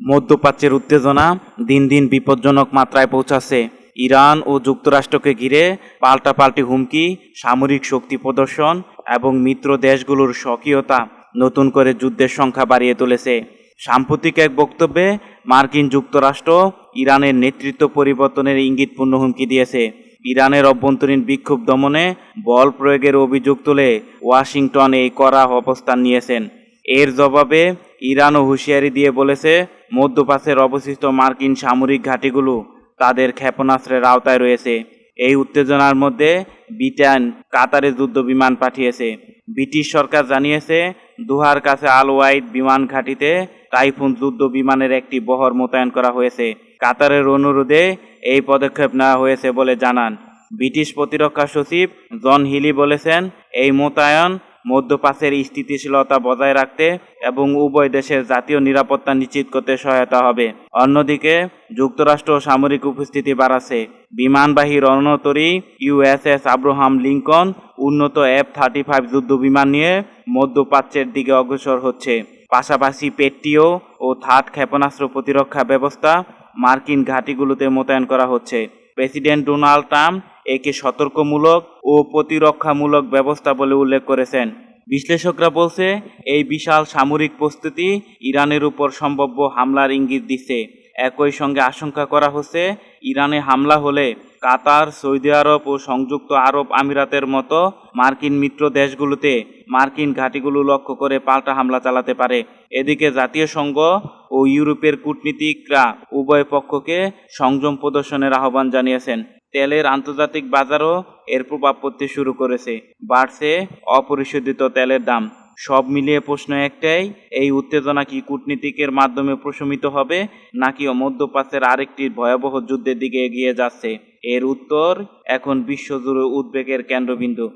মধ্যপ্রাচ্যের উত্তেজনা দিন দিন বিপজ্জনক মাত্রায় পৌঁছাচ্ছে। ইরান ও যুক্তরাষ্ট্রকে ঘিরে পাল্টাপাল্টি হুমকি, সামরিক শক্তি প্রদর্শন এবং মিত্র দেশগুলোর স্বকীয়তা নতুন করে যুদ্ধের সংখ্যা বাড়িয়ে তুলেছে। সাম্প্রতিক এক বক্তব্যে মার্কিন যুক্তরাষ্ট্র ইরানের নেতৃত্ব পরিবর্তনের ইঙ্গিতপূর্ণ হুমকি দিয়েছে। ইরানের অভ্যন্তরীণ বিক্ষোভ দমনে বল প্রয়োগের অভিযোগ তুলে ওয়াশিংটন এই কড়া অবস্থান নিয়েছেন। এর জবাবে ইরানও হুঁশিয়ারি দিয়ে বলেছে, মধ্যপ্রাচ্যের অবশিষ্ট মার্কিন সামরিক ঘাঁটিগুলো তাদের ক্ষেপণাস্ত্রের আওতায় রয়েছে। এই উত্তেজনার মধ্যে ব্রিটেন কাতারে যুদ্ধ বিমান পাঠিয়েছে। ব্রিটিশ সরকার জানিয়েছে, দুহার কাছে আল ওয়াইড বিমান ঘাঁটিতে টাইফুন যুদ্ধ বিমানের একটি বহর মোতায়েন করা হয়েছে। কাতারের অনুরোধে এই পদক্ষেপ নেওয়া হয়েছে বলে জানান। ব্রিটিশ প্রতিরক্ষা সচিব জন হিলি বলেছেন, এই মোতায়েন মধ্যপ্রাচ্যের স্থিতিশীলতা বজায় রাখতে এবং উভয় দেশের জাতীয় নিরাপত্তা নিশ্চিত করতে সহায়তা হবে। অন্যদিকে, যুক্তরাষ্ট্র সামরিক উপস্থিতি বাড়াচ্ছে। বিমানবাহী রণতরী ইউএসএস আব্রাহাম লিঙ্কন উন্নত এফ থার্টি ফাইভ যুদ্ধ বিমান নিয়ে মধ্যপ্রাচ্যের দিকে অগ্রসর হচ্ছে। পাশাপাশি পেট্টিও ও থার্ড ক্ষেপণাস্ত্র প্রতিরক্ষা ব্যবস্থা মার্কিন ঘাঁটিগুলোতে মোতায়েন করা হচ্ছে। প্রেসিডেন্ট ডোনাল্ড ট্রাম্প একে সতর্কমূলক ও প্রতিরক্ষামূলক ব্যবস্থা বলে উল্লেখ করেছেন। বিশ্লেষকরা বলছে, এই বিশাল সামরিক প্রস্তুতি ইরানের উপর সম্ভাব্য হামলার ইঙ্গিত দিচ্ছে। একই সঙ্গে আশঙ্কা করা হচ্ছে, ইরানে হামলা হলে কাতার, সৌদি আরব ও সংযুক্ত আরব আমিরাতের মতো মার্কিন মিত্র দেশগুলোতে মার্কিন ঘাঁটিগুলো লক্ষ্য করে পাল্টা হামলা চালাতে পারে। এদিকে জাতীয় সংঘ ও ইউরোপের কূটনীতিকরা উভয় পক্ষকে সংযম প্রদর্শনের আহ্বান জানিয়েছেন। তেলের আন্তর্জাতিক বাজারও এর প্রভাব পড়তে শুরু করেছে। বাড়ছে অপরিশোধিত তেলের দাম। সব মিলিয়ে প্রশ্ন একটাই, এই উত্তেজনা কি কূটনীতিকের মাধ্যমে প্রশমিত হবে, নাকি মধ্যপ্রাচ্যের আরেকটি ভয়াবহ যুদ্ধের দিকে এগিয়ে যাচ্ছে? এর উত্তর, এখন বিশ্বজুড়ে উদ্বেগের কেন্দ্রবিন্দু।